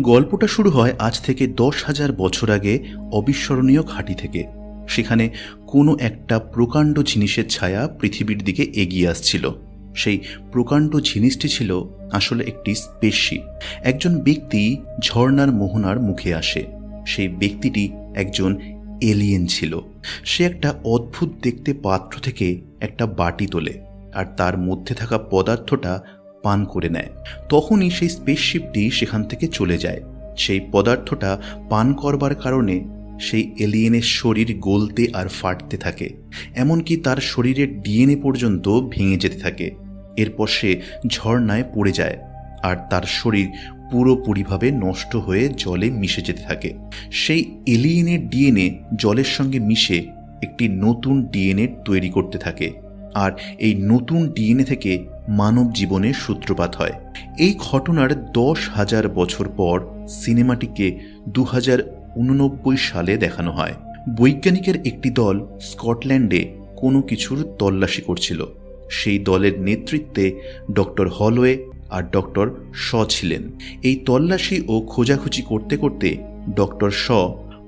গল্পটা শুরু হয় আজ থেকে দশ হাজার বছর আগে অবিস্মরণীয় ঘাঁটি থেকে। সেখানে কোনো একটা প্রকাণ্ড জিনিসের ছায়া পৃথিবীর দিকে এগিয়ে আসছিল। সেই প্রকাণ্ড জিনিসটি ছিল আসলে একটি স্পেসশিপ একজন ব্যক্তি ঝর্ণার মোহনার মুখে আসে। সেই ব্যক্তিটি একজন এলিয়েন ছিল। সে একটা অদ্ভুত দেখতে পাত্র থেকে একটা বাটি তোলে। আর তার মধ্যে থাকা পদার্থটা পান করে নেয়। তখনই সেই স্পেসশিপটি সেখান থেকে চলে যায়। সেই পদার্থটা পান করবার কারণে সেই এলিয়েনের শরীর গলতে আর ফাটতে থাকে। এমনকি তার শরীরের ডিএনএ পর্যন্ত ভেঙে যেতে থাকে। এরপর সে ঝর্ণায় পড়ে যায় আর তার শরীর পুরোপুরিভাবে নষ্ট হয়ে জলে মিশে যেতে থাকে। সেই এলিয়েনের ডিএনএ জলের সঙ্গে মিশে একটি নতুন ডিএনএ তৈরি করতে থাকে। আর এই নতুন ডিএনএ থেকে মানব জীবনের সূত্রপাত হয়। এই ঘটনার দশ হাজার বছর পর সিনেমাটিকে দু হাজার উননব্বই সালে দেখানো হয়। বৈজ্ঞানিকের একটি দল স্কটল্যান্ডে কোনো কিছুর তল্লাশি করছিল। সেই দলের নেতৃত্বে ডক্টর হলওয়ে আর ডক্টর শ ছিলেন। এই তল্লাশি ও খোঁজাখুঁজি করতে করতে ডক্টর শ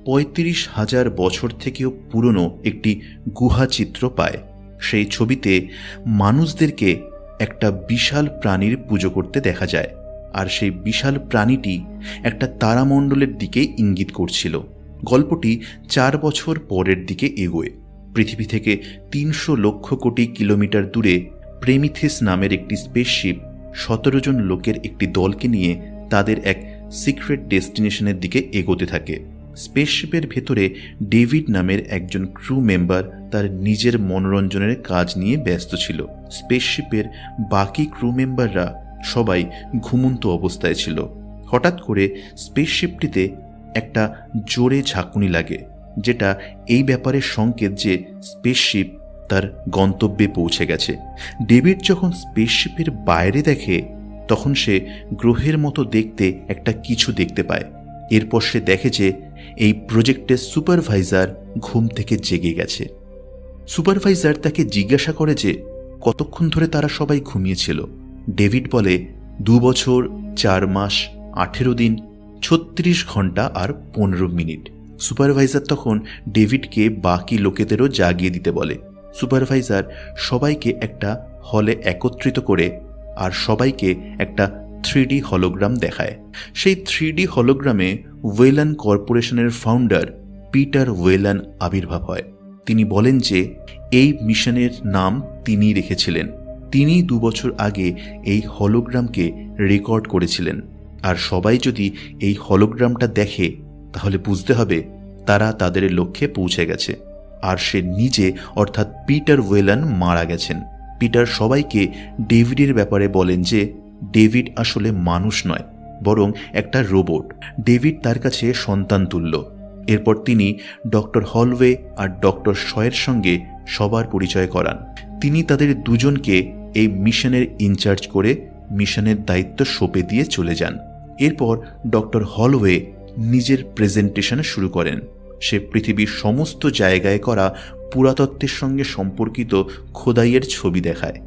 পঁয়ত্রিশ হাজার বছর থেকেও পুরনো একটি গুহা চিত্র পায়। সেই ছবিতে মানুষদেরকে একটা বিশাল প্রাণীর পুজো করতে দেখা যায়, আর সেই বিশাল প্রাণীটি একটা তারামণ্ডলের দিকে ইঙ্গিত করছিল। গল্পটি চার বছর পরের দিকে এগোয়। পৃথিবী থেকে তিনশো লক্ষ কোটি কিলোমিটার দূরে প্রেমিথেস নামের একটি স্পেসশিপ সতেরো জন লোকের একটি দলকে নিয়ে তাদের এক সিক্রেট ডেস্টিনেশনের দিকে এগোতে থাকে। স্পেসশিপের ভেতরে ডেভিড নামের একজন ক্রু মেম্বার তার নিজের মনোরঞ্জনের কাজ নিয়ে ব্যস্ত ছিল। স্পেসশিপের বাকি ক্রু মেম্বাররা সবাই ঘুমন্ত অবস্থায় ছিল। হঠাৎ করে স্পেসশিপটিতে একটা জোরে ঝাঁকুনি লাগে, যেটা এই ব্যাপারে সংকেত যে স্পেসশিপ তার গন্তব্যে পৌঁছে গেছে। ডেভিড যখন স্পেসশিপের বাইরে দেখে, তখন সে গ্রহের মতো দেখতে একটা কিছু দেখতে পায়। এরপর সে দেখে যে এই প্রজেক্টের সুপারভাইজার ঘুম থেকে জেগে গেছে। সুপারভাইজার তাকে জিজ্ঞাসা করে যে, কতক্ষণ ধরে তারা সবাই ঘুমিয়েছিল? ডেভিড বলে, দু বছর, চার মাস, আঠেরো দিন, ছত্রিশ ঘণ্টা আর পনেরো মিনিট। সুপারভাইজার তখন ডেভিডকে বাকি লোকেদেরও জাগিয়ে দিতে বলে। সুপারভাইজার সবাইকে একটা হলে একত্রিত করে আর সবাইকে একটা থ্রি হলোগ্রাম দেখায়। সেই থ্রি হলোগ্রামে ওয়েলান কর্পোরেশনের ফাউন্ডার পিটার ওয়েলান আবির্ভাব হয়। তিনি বলেন যে, এই মিশনের নাম তিনি রেখেছিলেন। তিনি দু বছর আগে এই হলোগ্রামকে রেকর্ড করেছিলেন। আর সবাই যদি এই হলোগ্রামটা দেখে, তাহলে বুঝতে হবে তারা তাদের লক্ষ্যে পৌঁছে গেছে। আর সে নিজে, অর্থাৎ পিটার ওয়েলান মারা গেছেন। পিটার সবাইকে ডেভিডের ব্যাপারে বলেন যে ডেভিড আসলে মানুষ নয়, বরং একটা রোবট। ডেভিড তার কাছে সন্তান তুল্য। এরপর তিনি ডক্টর হলওয়ে আর ডক্টর শয়ের সঙ্গে সবার পরিচয় করান। তিনি তাদের দুজনকে এই মিশনের ইনচার্জ করে মিশনের দায়িত্ব সঁপে দিয়ে চলে যান। এরপর ডক্টর হলওয়ে নিজের প্রেজেন্টেশন শুরু করেন। সে পৃথিবীর সমস্ত জায়গায় করা পুরাতত্ত্বের সঙ্গে সম্পর্কিত খোদাইয়ের ছবি দেখায়।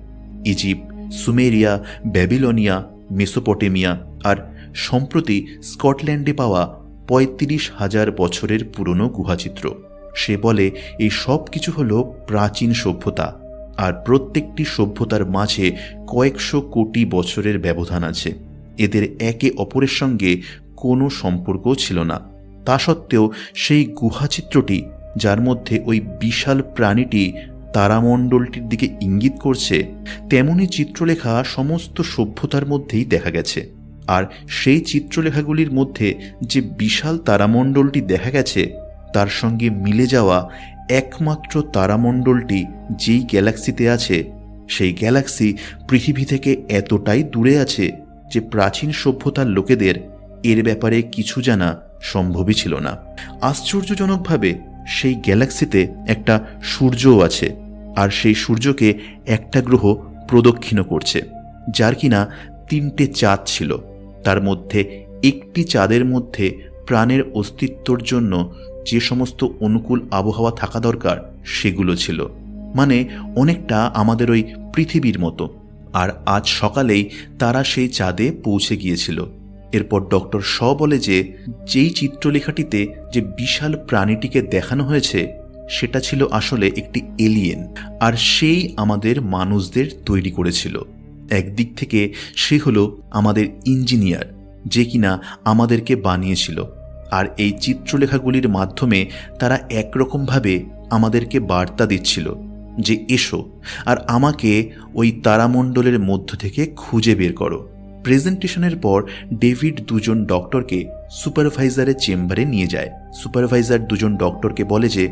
ইজিপ্ট সুমেরিয়া, ব্যাবিলনিয়া, মেসোপটেমিয়া আর সম্প্রতি স্কটল্যান্ডে পাওয়া পঁয়ত্রিশ হাজার বছরের পুরনো গুহাচিত্র। সে বলে, এই সব কিছু হল প্রাচীন সভ্যতা আর প্রত্যেকটি সভ্যতার মাঝে কয়েকশো কোটি বছরের ব্যবধান আছে। এদের একে অপরের সঙ্গে কোনো সম্পর্কও ছিল না। তা সত্ত্বেও সেই গুহাচিত্রটি, যার মধ্যে ওই বিশাল প্রাণীটি তারামণ্ডলটির দিকে ইঙ্গিত করছে, তেমনি চিত্রলেখা সমস্ত সভ্যতার মধ্যেই দেখা গেছে। আর সেই চিত্রলেখাগুলির মধ্যে যে বিশাল তারামণ্ডলটি দেখা গেছে, তার সঙ্গে মিলে যাওয়া একমাত্র তারামণ্ডলটি যেই গ্যালাক্সিতে আছে, সেই গ্যালাক্সি পৃথিবী থেকে এতটাই দূরে আছে যে প্রাচীন সভ্যতার লোকেদের এর ব্যাপারে কিছু জানা সম্ভবই ছিল না। আশ্চর্যজনকভাবে সেই গ্যালাক্সিতে একটা সূর্যও আছে, আর সেই সূর্যকে একটা গ্রহ প্রদক্ষিণ করছে, যার কিনা তিনটে চাঁদ ছিল। তার মধ্যে একটি চাঁদের মধ্যে প্রাণের অস্তিত্বর জন্য যে সমস্ত অনুকূল আবহাওয়া থাকা দরকার সেগুলো ছিল। মানে অনেকটা আমাদের ওই পৃথিবীর মতো, আর আজ সকালেই তারা সেই চাঁদে পৌঁছে গিয়েছিল। এরপর ডক্টর শ বলে যে, যেই চিত্রলেখাটিতে যে বিশাল প্রাণীটিকে দেখানো হয়েছে, সেটা ছিল আসলে একটি এলিয়েন আর সেই আমাদের মানুষদের তৈরি করেছিল। একদিক থেকে সে হলো আমাদের ইঞ্জিনিয়ার যে কিনা আমাদেরকে বানিয়েছিল। আর এই চিত্রলেখাগুলির মাধ্যমে তারা একরকমভাবে আমাদেরকে বার্তা দিচ্ছিল যে, এসো, আর আমাকে ওই তারামণ্ডলের মধ্য থেকে খুঁজে বের করো। প্রেজেন্টেশনের পর ডেভিড দুজন ডক্টরকে সুপারভাইজারের চেম্বারে নিয়ে যায়। সুপারভাইজার দুজন ডক্টরকে বলে যে,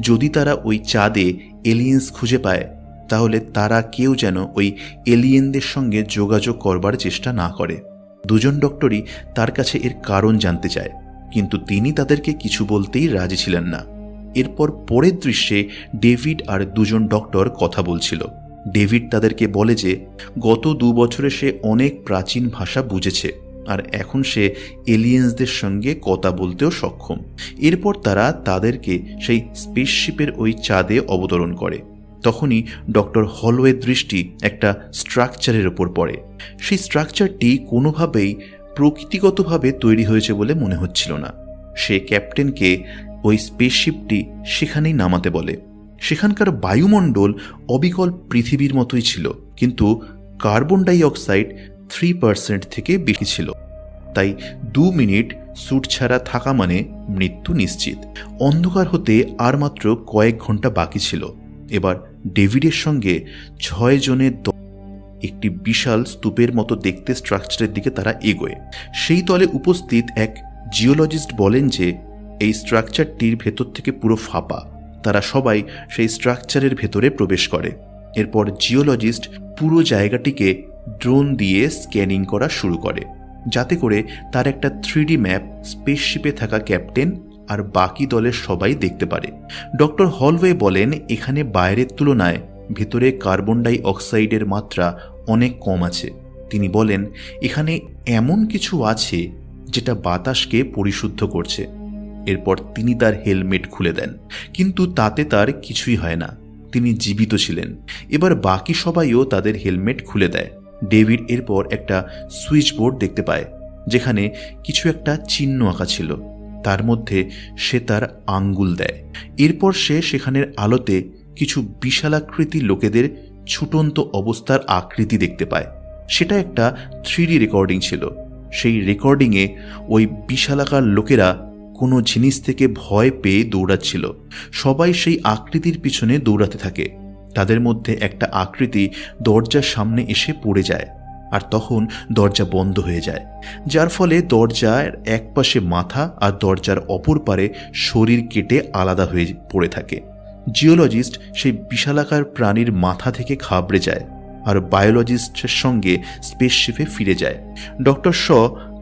যদি তারা ওই চাঁদে এলিয়েন্স খুঁজে পায়, তাহলে তারা কেউ যেন ওই এলিয়েনদের সঙ্গে যোগাযোগ করবার চেষ্টা না করে। দুজন ডক্টরই তার কাছে এর কারণ জানতে চায়, কিন্তু তিনি তাদেরকে কিছু বলতেই রাজি ছিলেন না। এরপর পরের দৃশ্যে ডেভিড আর দুজন ডক্টর কথা বলছিল। ডেভিড তাদেরকে বলে যে, গত দু বছরে সে অনেক প্রাচীন ভাষা বুঝেছে, আর এখন সে এলিয়েন্সদের সঙ্গে কথা বলতেও সক্ষম। এরপর তারা তাদেরকে সেই স্পেসশিপের ওই চাঁদে অবতরণ করে। তখনই ডক্টর হলওয়ের দৃষ্টি একটা স্ট্রাকচারের ওপর পড়ে। সেই স্ট্রাকচারটি কোনোভাবেই প্রকৃতিগতভাবে তৈরি হয়েছে বলে মনে হচ্ছিল না। সে ক্যাপ্টেনকে ওই স্পেসশিপটি সেখানেই নামাতে বলে। সেখানকার বায়ুমণ্ডল অবিকল পৃথিবীর মতোই ছিল, কিন্তু carbon dioxide three percent থেকে বেশি ছিল। তাই দু মিনিট স্যুট ছাড়া থাকা মানে মৃত্যু নিশ্চিত। অন্ধকার হতে আর মাত্র কয়েক ঘণ্টা বাকি ছিল। এবার ডেভিডের সঙ্গে ছয় জনের একটি বিশাল স্তূপের মতো দেখতে স্ট্রাকচারের দিকে তারা এগোয়। সেই তলে উপস্থিত এক জিওলজিস্ট বলেন যে, এই স্ট্রাকচারটির ভেতর থেকে পুরো ফাঁপা। তারা সবাই সেই স্ট্রাকচারের ভেতরে প্রবেশ করে। এরপর জিওলজিস্ট পুরো জায়গাটিকে ড্রোন দিয়ে স্ক্যানিং করা শুরু করে, যাতে করে তার একটা থ্রিডি ম্যাপ স্পেসশিপে থাকা ক্যাপ্টেন আর বাকি দলের সবাই দেখতে পারে। ডক্টর হলওয়ে বলেন, এখানে বাইরের তুলনায় ভেতরে কার্বন ডাই অক্সাইডের মাত্রা অনেক কম আছে। তিনি বলেন, এখানে এমন কিছু আছে যেটা বাতাসকে পরিশুদ্ধ করছে। এরপর তিনি তার হেলমেট খুলে দেন। কিন্তু তাতে তার কিছুই হয় না। তিনি জীবিত ছিলেন। এবার বাকি সবাইও তাদের হেলমেট খুলে দেয়। ডেভিড এরপর একটা সুইচ বোর্ড দেখতে পায়, যেখানে কিছু একটা চিহ্ন আঁকা ছিল। তার মধ্যে সে তার আঙ্গুল দেয়। এরপর সে সেখানের আলোতে কিছু বিশালাকৃতি লোকেদের ছুটন্ত অবস্থার আকৃতি দেখতে পায়। সেটা একটা থ্রিডি রেকর্ডিং ছিল। সেই রেকর্ডিংয়ে ওই বিশালাকার লোকেরা কোনো জিনিস থেকে ভয় পেয়ে দৌড়াচ্ছিল। সবাই সেই আকৃতির পিছনে দৌড়াতে থাকে। তাদের মধ্যে একটা আকৃতি দরজার সামনে এসে পড়ে যায় আর তখন দরজা বন্ধ হয়ে যায়। যার ফলে দরজার এক পাশে মাথা আর দরজার অপর পারে শরীর কেটে আলাদা হয়ে পড়ে থাকে। জিওলজিস্ট সেই বিশালাকার প্রাণীর মাথা থেকে খাবড়ে যায় আর বায়োলজিস্টের সঙ্গে স্পেসশিপে ফিরে যায়। ডক্টর শ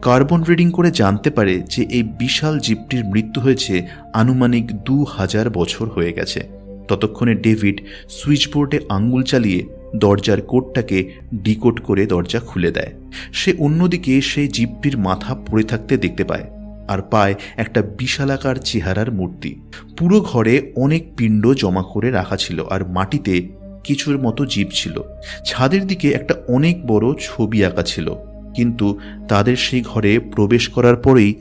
কার্বন রিডিং করে জানতে পারে যে এই বিশাল জীবটির মৃত্যু হয়েছে আনুমানিক দু হাজার বছর হয়ে গেছে। ততক্ষণে ডেভিড সুইচবোর্ডে আঙ্গুল চালিয়ে দরজার কোডটাকে ডিকোড করে দরজা খুলে দেয়। সে অন্যদিকে সেই জীবটির মাথা পড়ে থাকতে দেখতে পায় আর পায় একটা বিশালাকার চেহারার মূর্তি। পুরো ঘরে অনেক পিণ্ড জমা করে রাখা ছিল আর মাটিতে কিছুর মতো জীব ছিল। ছাদের দিকে একটা অনেক বড় ছবি আঁকা ছিল। কিন্তু তাদের সেই ঘরে প্রবেশ করার পরেই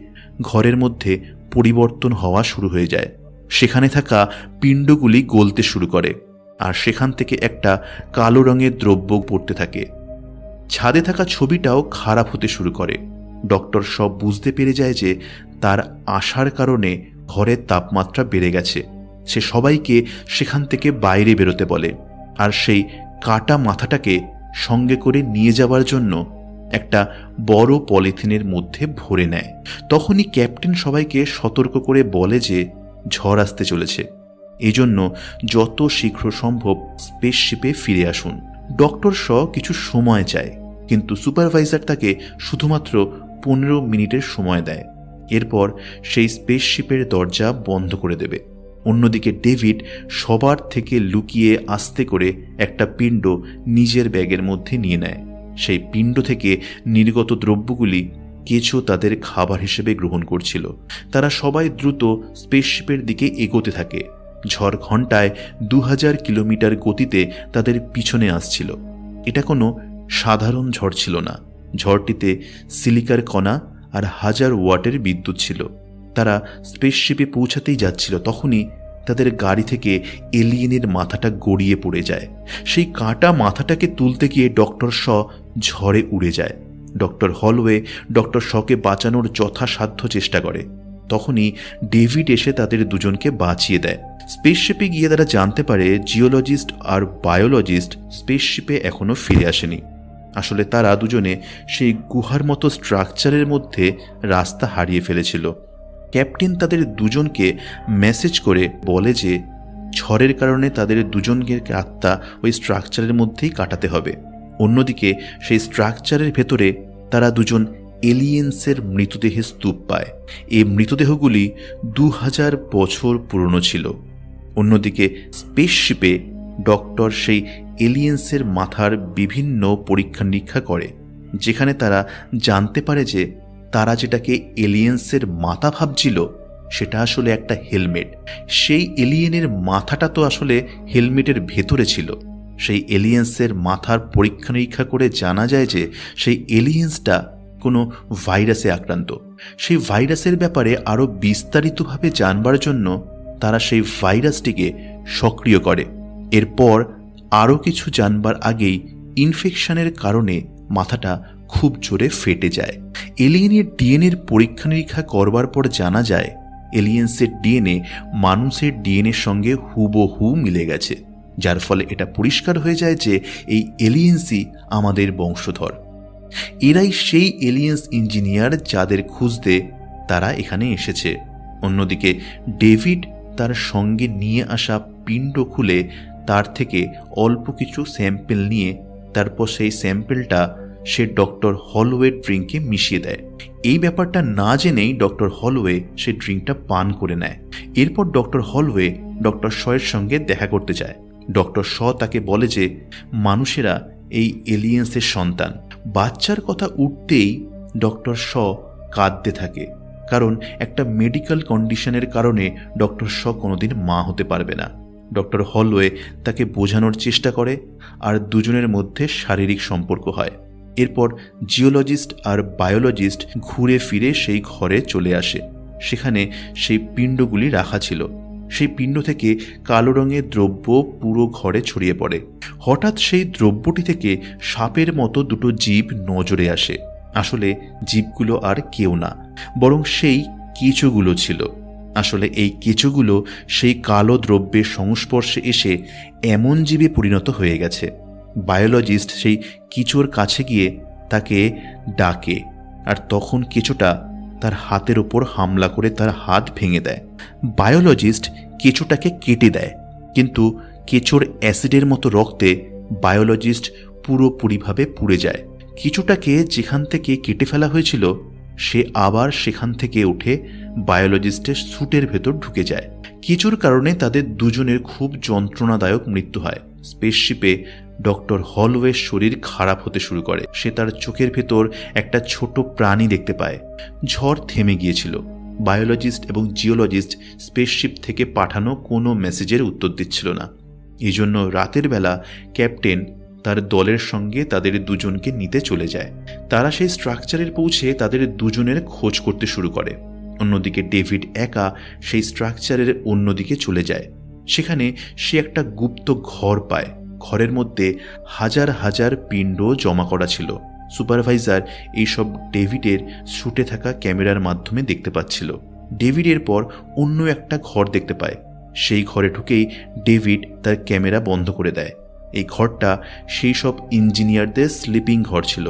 ঘরের মধ্যে পরিবর্তন হওয়া শুরু হয়ে যায়। সেখানে থাকা পিণ্ডগুলি গলতে শুরু করে আর সেখান থেকে একটা কালো রঙের দ্রব্য পড়তে থাকে। ছাদে থাকা ছবিটাও খারাপ হতে শুরু করে। ডক্টর সব বুঝতে পেরে যায় যে তার আসার কারণে ঘরের তাপমাত্রা বেড়ে গেছে। সে সবাইকে সেখান থেকে বাইরে বেরোতে বলে আর সেই কাটা মাথাটাকে সঙ্গে করে নিয়ে যাওয়ার জন্য একটা বড় পলিথিনের মধ্যে ভরে নেয়। তখনই ক্যাপ্টেন সবাইকে সতর্ক করে বলে যে, ঝড় আসতে চলেছে। এজন্য যত শীঘ্র সম্ভব স্পেসশিপে ফিরে আসুন। ডক্টর শ কিছু সময় চায়, কিন্তু সুপারভাইজার তাকে শুধুমাত্র পনেরো মিনিটের সময় দেয়। এরপর সেই স্পেসশিপের দরজা বন্ধ করে দেবে। অন্যদিকে ডেভিড সবার থেকে লুকিয়ে আস্তে করে একটা পিণ্ড নিজের ব্যাগের মধ্যে নিয়ে নেয়। সেই পিণ্ড থেকে নির্গত দ্রব্যগুলি কেঁচো তাদের খাবার হিসেবে গ্রহণ করছিল। তারা সবাই দ্রুত স্পেসশিপের দিকে এগোতে থাকে। ঝড় ঘন্টায় দু কিলোমিটার গতিতে তাদের পিছনে আসছিল। এটা কোনো সাধারণ ঝড় ছিল না। ঝড়টিতে সিলিকার কণা আর হাজার ওয়াটের বিদ্যুৎ ছিল। তারা স্পেসশিপে পৌঁছাতেই যাচ্ছিল, তখনই তাদের গাড়ি থেকে এলিয়েনের মাথাটা গড়িয়ে পড়ে যায়। সেই কাটা মাথাটাকে তুলতে গিয়ে ডক্টর শ ঝড়ে উড়ে যায়। ডক্টর হলওয়ে ডক্টর শকে বাঁচানোর যথাসাধ্য চেষ্টা করে। তখনই ডেভিড এসে তাদের দুজনকে বাঁচিয়ে দেয়। স্পেসশিপে গিয়ে তারা জানতে পারে জিওলজিস্ট আর বায়োলজিস্ট স্পেসশিপে এখনও ফিরে আসেনি। আসলে তারা দুজনে সেই গুহার মতো স্ট্রাকচারের মধ্যে রাস্তা হারিয়ে ফেলেছিল। ক্যাপ্টেন তাদের দুজনকে মেসেজ করে বলে যে, ঝড়ের কারণে তাদের দুজনকে আত্মা ওই স্ট্রাকচারের মধ্যেই কাটাতে হবে। অন্যদিকে সেই স্ট্রাকচারের ভেতরে তারা দুজন এলিয়েন্সের মৃতদেহের স্তূপ পায়। এই মৃতদেহগুলি দু হাজার বছর পুরনো ছিল। অন্যদিকে স্পেসশিপে ডক্টর সেই এলিয়েন্সের মাথার বিভিন্ন পরীক্ষা নিরীক্ষা করে, যেখানে তারা জানতে পারে যে তারা যেটাকে এলিয়েন্সের মাথা ভাবছিল, সেটা আসলে একটা হেলমেট। সেই এলিয়েনের মাথাটা তো আসলে হেলমেটের ভেতরে ছিল। সেই এলিয়েন্সের মাথার পরীক্ষা নিরীক্ষা করে জানা যায় যে সেই এলিয়েন্সটা কোনো ভাইরাসে আক্রান্ত। সেই ভাইরাসের ব্যাপারে আরও বিস্তারিতভাবে জানবার জন্য তারা সেই ভাইরাসটিকে সক্রিয় করে। এরপর আরও কিছু জানবার আগেই ইনফেকশনের কারণে মাথাটা খুব জোরে ফেটে যায়। এলিয়েনের ডিএনএর পরীক্ষা নিরীক্ষা করবার পর জানা যায় এলিয়েন্সের ডিএনএ মানুষের ডিএনএর সঙ্গে হুবহু মিলে গেছে। যার ফলে এটা পরিষ্কার হয়ে যায় যে এই এলিয়েন্সই আমাদের বংশধর। এরাই সেই এলিয়েন্স ইঞ্জিনিয়ার যাদের খুঁজতে তারা এখানে এসেছে। অন্যদিকে ডেভিড তার সঙ্গে নিয়ে আসা পিণ্ড খুলে তার থেকে অল্প কিছু স্যাম্পেল নিয়ে তারপর সেই স্যাম্পেলটা সে ডক্টর হলওয়ে ড্রিঙ্কে মিশিয়ে দেয়। এই ব্যাপারটা না জেনেই ডক্টর হলওয়ে সে ড্রিঙ্কটা পান করে নেয়। এরপর ডক্টর হলওয়ে ডক্টর শয়ের সঙ্গে দেখা করতে যায়। ডক্টর শ তাকে বলে যে, মানুষেরা এই এলিয়েন্সের সন্তান। বাচ্চার কথা উঠতেই ডক্টর শ কাঁদতে থাকে, কারণ একটা মেডিকেল কন্ডিশনের কারণে ডক্টর শ কোনোদিন মা হতে পারবে না। ডক্টর হলওয়ে তাকে বোঝানোর চেষ্টা করে, আর দুজনের মধ্যে শারীরিক সম্পর্ক হয়। এরপর জিওলজিস্ট আর বায়োলজিস্ট ঘুরে ফিরে সেই ঘরে চলে আসে। সেখানে সেই পিণ্ডগুলি রাখা ছিল। সেই পিণ্ড থেকে কালো রঙের দ্রব্য পুরো ঘরে ছড়িয়ে পড়ে। হঠাৎ সেই দ্রব্যটি থেকে সাপের মতো দুটো জীব নজরে আসে। আসলে জীবগুলো আর কেউ না, বরং সেই কেঁচোগুলো ছিল। আসলে এই কেঁচোগুলো সেই কালো দ্রব্যের সংস্পর্শে এসে এমন জীবে পরিণত হয়ে গেছে। বায়োলজিস্ট সেই কিচোর কাছে গিয়ে তাকে ডাকে, আর তখন কেঁচোটা তার হাতের ওপর হামলা করে তার হাত ভেঙে দেয়। বায়োলজিস্ট কেঁচোটাকে কেটে দেয়, কিন্তু কেঁচোর অ্যাসিডের মতো রক্তে বায়োলজিস্ট পুরোপুরিভাবে পুড়ে যায়। কিছুটাকে যেখান থেকে কেটে ফেলা হয়েছিল, সে আবার সেখান থেকে উঠে বায়োলজিস্টের স্যুটের ভেতর ঢুকে যায়। কিছুর কারণে তাদের দুজনের খুব যন্ত্রণাদায়ক মৃত্যু হয়। স্পেসশিপে ডক্টর হলওয়ের শরীর খারাপ হতে শুরু করে। সে তার চোখের ভেতর একটা ছোট প্রাণী দেখতে পায়। ঝড় থেমে গিয়েছিল। বায়োলজিস্ট এবং জিওলজিস্ট স্পেসশিপ থেকে পাঠানো কোনো মেসেজের উত্তর দিচ্ছিল না। এই জন্য রাতের বেলা ক্যাপ্টেন তার দলের সঙ্গে তাদের দুজনকে নিতে চলে যায়। তারা সেই স্ট্রাকচারের পৌঁছে তাদের দুজনের খোঁজ করতে শুরু করে। অন্যদিকে ডেভিড একা সেই স্ট্রাকচারের অন্যদিকে চলে যায়। সেখানে সে একটা গুপ্ত ঘর পায়। ঘরের মধ্যে হাজার হাজার পিণ্ড জমা করা ছিল। সুপারভাইজার এইসব ডেভিডের শুটে থাকা ক্যামেরার মাধ্যমে দেখতে পাচ্ছিল। ডেভিডের পর অন্য একটা ঘর দেখতে পায়। সেই ঘরে ঢুকেই ডেভিড তার ক্যামেরা বন্ধ করে দেয়। এই ঘরটা সেই সব ইঞ্জিনিয়ারদের স্লিপিং ঘর ছিল।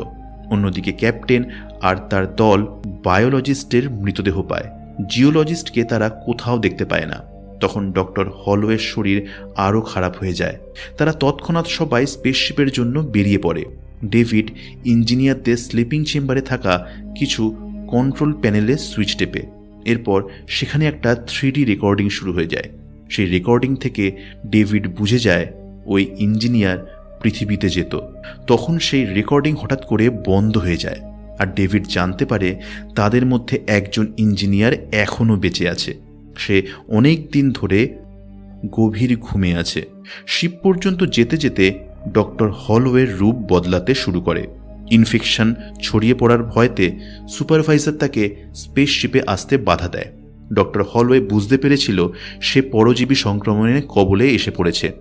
অন্যদিকে ক্যাপ্টেন আর তার দল বায়োলজিস্টের মৃতদেহ পায়। জিওলজিস্টকে তারা কোথাও দেখতে পায় না। তখন ডক্টর হলওয়ের শরীর আরও খারাপ হয়ে যায়। তারা তৎক্ষণাৎ সবাই স্পেসশিপের জন্য বেরিয়ে পড়ে। ডেভিড ইঞ্জিনিয়ারদের স্লিপিং চেম্বারে থাকা কিছু কন্ট্রোল প্যানেলে সুইচ টেপে। এরপর সেখানে একটা থ্রি রেকর্ডিং শুরু হয়ে যায়। সেই রেকর্ডিং থেকে ডেভিড বুঝে যায়, ওই ইঞ্জিনিয়ার পৃথিবীতে যেত। তখন সেই রেকর্ডিং হঠাৎ করে বন্ধ হয়ে যায়। আর ডেভিড জানতে পারে তাদের মধ্যে একজন ইঞ্জিনিয়ার এখনও বেঁচে আছে। সে অনেক দিন ধরে গভীর ঘুমে আছে। শিব পর্যন্ত যেতে যেতে ডক্টর হলওয়ের রূপ বদলাতে শুরু করে। ইনফেকশন ছড়িয়ে পড়ার ভয়তে সুপারভাইজার তাকে স্পেসশিপে আসতে বাধা দেয়। ডক্টর হলওয়ে বুঝতে পেরেছিল সে পরজীবী সংক্রমণের কবলে এসে পড়েছে।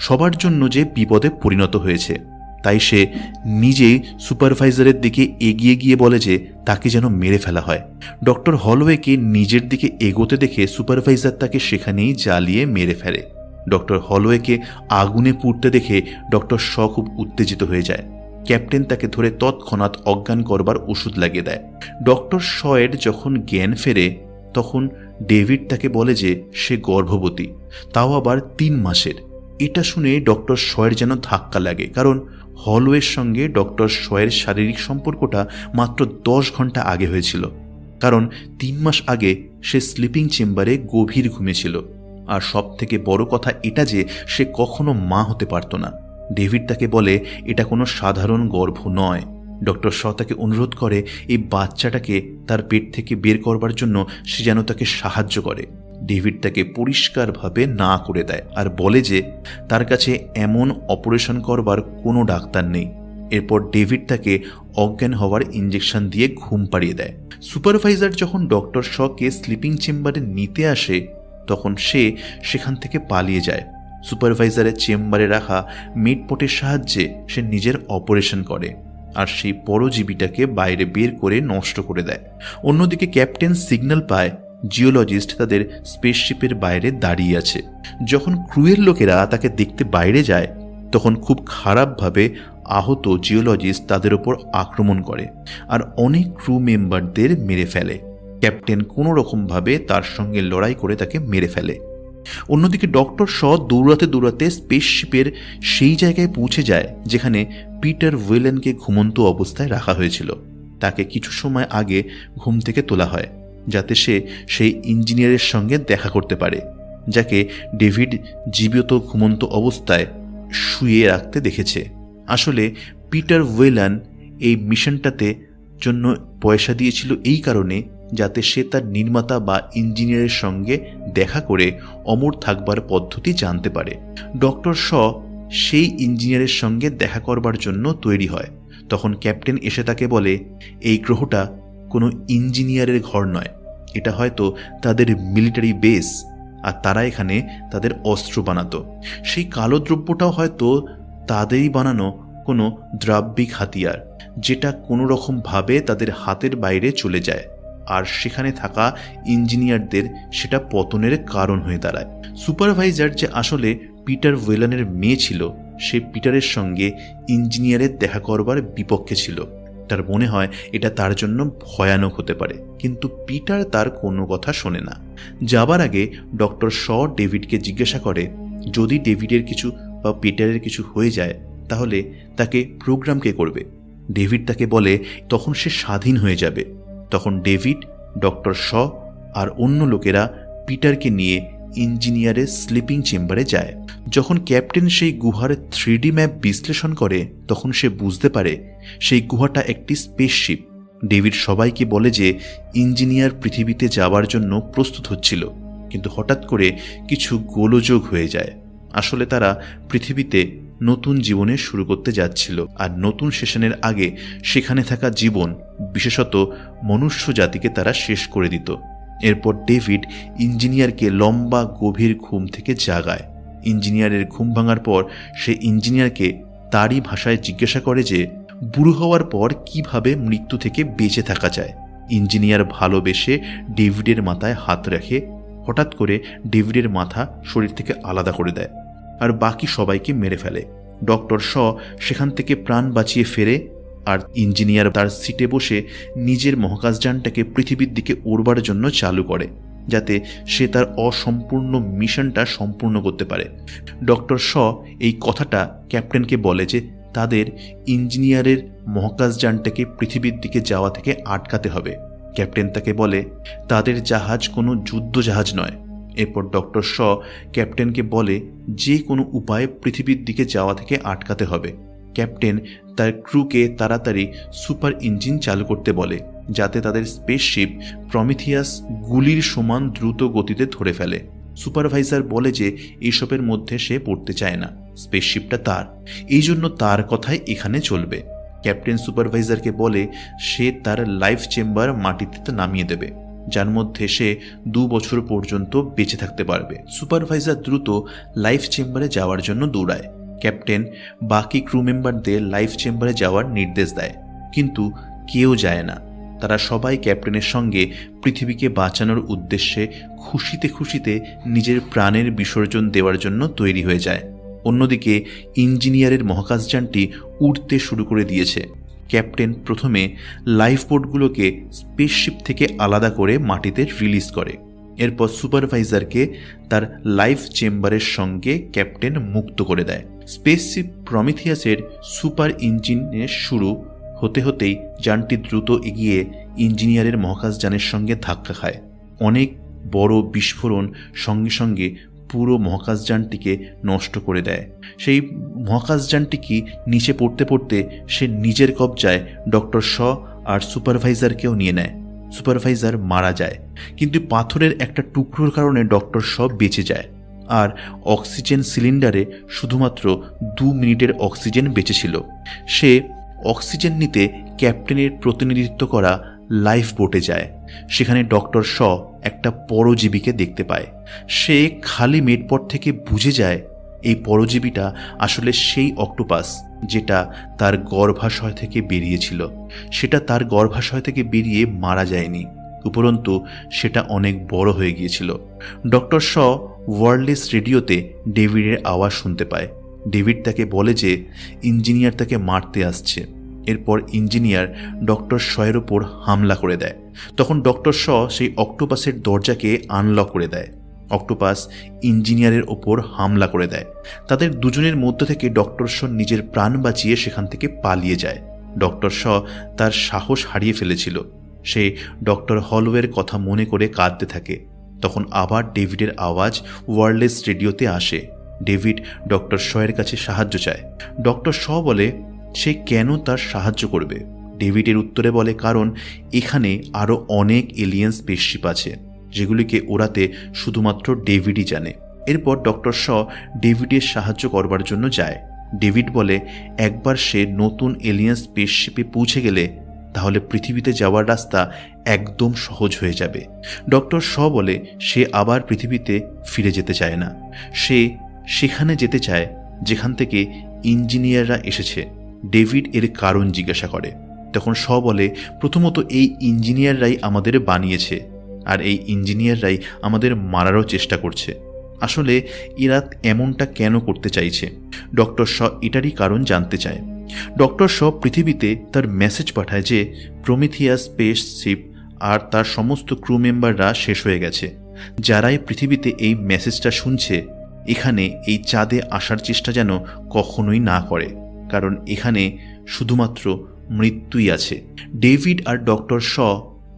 সবার জন্য যে বিপদে পরিণত হয়েছে। তাই সে নিজেই সুপারভাইজারের দিকে এগিয়ে গিয়ে বলে যে তাকে যেন মেরে ফেলা হয়। ডক্টর হলওয়েকে নিজের দিকে এগোতে দেখে সুপারভাইজার তাকে সেখানেই জ্বালিয়ে মেরে ফেলে। ডক্টর হলওয়েকে আগুনে পুড়তে দেখে ডক্টর শ খুব উত্তেজিত হয়ে যায়। ক্যাপ্টেন তাকে ধরে তৎক্ষণাৎ অজ্ঞান করবার ওষুধ লাগিয়ে দেয়। ডক্টর শয়ের যখন জ্ঞান ফেরে, তখন ডেভিড তাকে বলে যে সে গর্ভবতী, তাও আবার তিন মাসের। এটা শুনে ডক্টর শয়ের যেন ধাক্কা লাগে, কারণ হলওয়ের সঙ্গে ডক্টর শয়ের শারীরিক সম্পর্কটা মাত্র দশ ঘণ্টা আগে হয়েছিল। কারণ তিন মাস আগে সে স্লিপিং চেম্বারে গভীর ঘুমেছিল আর সব থেকে বড় কথা এটা যে সে কখনো মা হতে পারত না। ডেভিড তাকে বলে, এটা কোনো সাধারণ গর্ভ নয়। ডক্টর শ তাকে অনুরোধ করে, এই বাচ্চাটাকে তার পেট থেকে বের করবার জন্য সে যেন তাকে সাহায্য করে। ডেভিড তাকে পরিষ্কারভাবে না করে দেয় আর বলে যে, তার কাছে এমন অপারেশন করবার কোনো ডাক্তার নেই। এরপর ডেভিড তাকে অজ্ঞান হওয়ার ইঞ্জেকশন দিয়ে ঘুম পাড়িয়ে দেয়। সুপারভাইজার যখন ডক্টর শকে স্লিপিং চেম্বারে নিতে আসে, তখন সে সেখান থেকে পালিয়ে যায়। সুপারভাইজারের চেম্বারে রাখা মিটপটের সাহায্যে সে নিজের অপারেশন করে আর সেই পরজীবীটাকে বাইরে বের করে নষ্ট করে দেয়। অন্যদিকে ক্যাপ্টেন সিগন্যাল পায় জিওলজিস্ট তাদের স্পেসশিপের বাইরে দাঁড়িয়ে আছে। যখন ক্রুয়ের লোকেরা তাকে দেখতে বাইরে যায়, তখন খুব খারাপভাবে আহত জিওলজিস্ট তাদের ওপর আক্রমণ করে আর অনেক ক্রু মেম্বারদের মেরে ফেলে। ক্যাপ্টেন কোনো রকমভাবে তার সঙ্গে লড়াই করে তাকে মেরে ফেলে। অন্যদিকে ডক্টর শ দৌড়াতে দৌড়াতে স্পেসশিপের সেই জায়গায় পৌঁছে যায়, যেখানে পিটার ওয়েলেনকে ঘুমন্ত অবস্থায় রাখা হয়েছিল। তাকে কিছু সময় আগে ঘুম থেকে তোলা হয়। যাতে সে সেই ইঞ্জিনিয়ারের সঙ্গে দেখা করতে পারে, যাকে ডেভিড জীবিত ঘুমন্ত অবস্থায় শুয়ে রাখতে দেখেছে। আসলে পিটার ওয়েলান এই মিশনটাতে জন্য পয়সা দিয়েছিল এই কারণে যাতে সে তার নির্মাতা বা ইঞ্জিনিয়ারের সঙ্গে দেখা করে অমর থাকবার পদ্ধতি জানতে পারে। ডক্টর শ সেই ইঞ্জিনিয়ারের সঙ্গে দেখা করবার জন্য তৈরি হয়। তখন ক্যাপ্টেন এসে তাকে বলে, এই গ্রহটা কোনো ইঞ্জিনিয়ারের ঘর নয়। এটা হয়তো তাদের মিলিটারি বেস, আর তারা এখানে তাদের অস্ত্র বানাতো। সেই কালো দ্রব্যটাও হয়তো তাদেরই বানানো কোনো দ্রাব্যিক হাতিয়ার, যেটা কোনো রকমভাবে তাদের হাতের বাইরে চলে যায়। আর সেখানে থাকা ইঞ্জিনিয়ারদের সেটা পতনের কারণ হয়ে দাঁড়ায়। সুপারভাইজার যে আসলে পিটার ওয়েলানের মেয়ে ছিল, সে পিটারের সঙ্গে ইঞ্জিনিয়ারের দেখা করবার বিপক্ষে ছিল। তার মনে হয় এটা তার জন্য ভয়ানক হতে পারে। কিন্তু পিটার তার কোনো কথা শোনে না। যাবার আগে ডক্টর শ ডেভিডকে জিজ্ঞাসা করে, যদি ডেভিডের কিছু বা পিটারের কিছু হয়ে যায়, তাহলে তাকে প্রোগ্রাম কে করবে? ডেভিড তাকে বলে, তখন সে স্বাধীন হয়ে যাবে। তখন ডেভিড, ডক্টর শ আর অন্য লোকেরা পিটারকে নিয়ে ইঞ্জিনিয়ারের স্লিপিং চেম্বারে যায়। যখন ক্যাপ্টেন সেই গুহার থ্রিডি ম্যাপ বিশ্লেষণ করে, তখন সে বুঝতে পারে সেই গুহাটা একটি স্পেসশিপ ডেভিড সবাইকে বলে যে, ইঞ্জিনিয়ার পৃথিবীতে যাওয়ার জন্য প্রস্তুত হচ্ছিল। কিন্তু হঠাৎ করে কিছু গোলযোগ হয়ে যায়। আসলে তারা পৃথিবীতে নতুন জীবনে শুরু করতে যাচ্ছিল আর নতুন সেশনের আগে সেখানে থাকা জীবন, বিশেষত মনুষ্য জাতিকে তারা শেষ করে দিত। এরপর ডেভিড ইঞ্জিনিয়ারকে লম্বা, গভীর ঘুম থেকে জাগায়। ইঞ্জিনিয়ারের ঘুম ভাঙার পর সে ইঞ্জিনিয়ারকে তারই ভাষায় জিজ্ঞাসা করে যে, বুড়ো হওয়ার পর কীভাবে মৃত্যু থেকে বেঁচে থাকা যায়? ইঞ্জিনিয়ার ভালোবেসে ডেভিডের মাথায় হাত রাখে। হঠাৎ করে ডেভিডের মাথা শরীর থেকে আলাদা করে দেয় আর বাকি সবাইকে মেরে ফেলে। ডক্টর শ সেখান থেকে প্রাণ বাঁচিয়ে ফেরে আর ইঞ্জিনিয়ার তার সিটে বসে নিজের মহাকাশযানটাকে পৃথিবীর দিকে উড়বার জন্য চালু করে, যাতে সে তার অসম্পূর্ণ মিশনটা সম্পূর্ণ করতে পারে। ডক্টর শ এই কথাটা ক্যাপ্টেনকে বলে যে তাদের ইঞ্জিনিয়ারের মহাকাশযানটাকে পৃথিবীর দিকে যাওয়া থেকে আটকাতে হবে। ক্যাপ্টেন তাকে বলে, তাদের জাহাজ কোনো যুদ্ধ জাহাজ নয়। এরপর ডক্টর শ ক্যাপ্টেনকে বলে, যে কোনো উপায়ে পৃথিবীর দিকে যাওয়া থেকে আটকাতে হবে। ক্যাপ্টেন তার ক্রুকে তাড়াতাড়ি সুপার ইঞ্জিন চালু করতে বলে, যাতে তাদের স্পেসশিপ প্রমিথিয়াস গুলির সমান দ্রুত গতিতে ধরে ফেলে। সুপারভাইজার বলে যে এইসবের মধ্যে সে পড়তে চায় না স্পেসশিপটা তার। এই জন্য তার কথাই এখানে চলবে। ক্যাপ্টেন সুপারভাইজারকে বলে সে তার লাইফ চেম্বার মাটিতে নামিয়ে দেবে, যার মধ্যে সে দু বছর পর্যন্ত বেঁচে থাকতে পারবে। সুপারভাইজার দ্রুত লাইফ চেম্বারে যাওয়ার জন্য দৌড়ায়। ক্যাপ্টেন, বাকি ক্রু মেম্বারদের লাইফ চেম্বারে যাওয়ার নির্দেশ দেয়। কিন্তু কেউ যায় না। তারা সবাই ক্যাপ্টেনের সঙ্গে পৃথিবীকে বাঁচানোর উদ্দেশ্যে খুশিতে খুশিতে নিজের প্রাণের বিসর্জন দেওয়ার জন্য তৈরি হয়ে যায়। অন্যদিকে ইঞ্জিনিয়ারের মহাকাশযানটি উড়তে শুরু করে দিয়েছে। ক্যাপ্টেন প্রথমে লাইফ বোটগুলোকে স্পেসশিপ থেকে আলাদা করে মাটিতে রিলিজ করে। এরপর সুপারভাইজারকে তার লাইফ চেম্বারের সঙ্গে ক্যাপ্টেন মুক্ত করে দেয়। স্পেসশিপ প্রমিথিয়াসের সুপার ইঞ্জিনের শুরু হতে হতেই যানটি দ্রুত এগিয়ে ইঞ্জিনিয়ারের মহাকাশযানের সঙ্গে ধাক্কা খায়। অনেক বড় বিস্ফোরণ সঙ্গে সঙ্গে পুরো মহাকাশযানটিকে নষ্ট করে দেয়। সেই মহাকাশযানটি কি নিচে পড়তে পড়তে সে নিজের কবজায় ডক্টর শ আর সুপারভাইজারকেও নিয়ে নেয়। সুপারভাইজার মারা যায়, কিন্তু পাথরের একটা টুকরোর কারণে ডক্টর শ বেঁচে যায়। আর অক্সিজেন সিলিন্ডারে শুধুমাত্র দু মিনিটের অক্সিজেন বেঁচেছিল সে অক্সিজেন নিতে ক্যাপ্টেনের প্রতিনিধিত্ব করা লাইফ বোটে যায়। সেখানে ডক্টর শ একটা পরজীবীকে দেখতে পায়। সে খালি মেটপট থেকে বুঝে যায় এই পরজীবীটা আসলে সেই অক্টোপাস যেটা তার গর্ভাশয় থেকে বেরিয়েছিল। সেটা তার গর্ভাশয় থেকে বেরিয়ে মারা যায়নি। উপরন্তু, সেটা অনেক বড় হয়ে গিয়েছিল। ডক্টর শ ওয়ার্ল্ডলেস রেডিওতে ডেভিডের আওয়াজ শুনতে পায়। ডেভিড তাকে বলে যে, ইঞ্জিনিয়ার তাকে মারতে আসছে। এরপর ইঞ্জিনিয়ার ডক্টর শয়ের ওপর হামলা করে দেয়। তখন ডক্টর শ সেই অক্টোপাসের দরজাকে আনলক করে দেয়। অক্টোপাস ইঞ্জিনিয়ারের ওপর হামলা করে দেয়। তাদের দুজনের মধ্য থেকে ডক্টর শ নিজের প্রাণ বাঁচিয়ে সেখান থেকে পালিয়ে যায়। ডক্টর শ তার সাহস হারিয়ে ফেলেছিল। সে ডক্টর হলওয়ের কথা মনে করে কাঁদতে থাকে। তখন আবার ডেভিডের আওয়াজ ওয়ারলেস রেডিওতে আসে। ডেভিড ডক্টর শয়ের কাছে সাহায্য চায়। ডক্টর শ বলে, সে কেন তার সাহায্য করবে? ডেভিডের উত্তরে বলে, কারণ এখানে আরও অনেক এলিয়েন স্পেসশিপ আছে। যেগুলিকে ওড়াতে শুধুমাত্র ডেভিডই জানে। এরপর ডক্টর শ ডেভিডের সাহায্য করবার জন্য যায়। ডেভিড বলে, একবার সে নতুন এলিয়েন স্পেসশিপে পৌঁছে গেলে, তাহলে পৃথিবীতে যাওয়ার রাস্তা একদম সহজ হয়ে যাবে। ডক্টর শ বলে, সে আবার পৃথিবীতে ফিরে যেতে চায় না। সে সেখানে যেতে চায়, যেখান থেকে ইঞ্জিনিয়াররা এসেছে। ডেভিড এর কারণ জিজ্ঞাসা করে। তখন শ বলে, প্রথমত এই ইঞ্জিনিয়াররাই আমাদের বানিয়েছে। আর এই ইঞ্জিনিয়াররাই আমাদের মারারও চেষ্টা করছে। আসলে এরা এমনটা কেন করতে চাইছে? ডক্টর শ এটারই কারণ জানতে চায়। ডক্টর শ পৃথিবীতে তার মেসেজ পাঠায় যে প্রমিথিয়াস স্পেস শিপ আর তার সমস্ত ক্রু মেম্বাররা শেষ হয়ে গেছে। যারাই পৃথিবীতে এই মেসেজটা শুনছে, এখানে এই চাঁদে আসার চেষ্টা যেন কখনোই না করে। কারণ এখানে শুধুমাত্র মৃত্যুই আছে। ডেভিড আর ডক্টর শ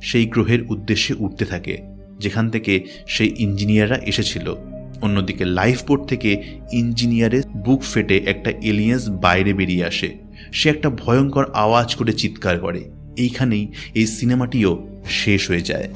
সেই গ্রহের উদ্দেশ্যে উঠতে থাকে, যেখান থেকে সেই ইঞ্জিনিয়াররা এসেছিল। অন্যদিকে লাইফ বোট থেকে ইঞ্জিনিয়ারের বুক ফেটে একটা এলিয়েন্স বাইরে বেরিয়ে আসে। সে একটা ভয়ঙ্কর আওয়াজ করে চিৎকার করে। এইখানেই এই সিনেমাটিও শেষ হয়ে যায়।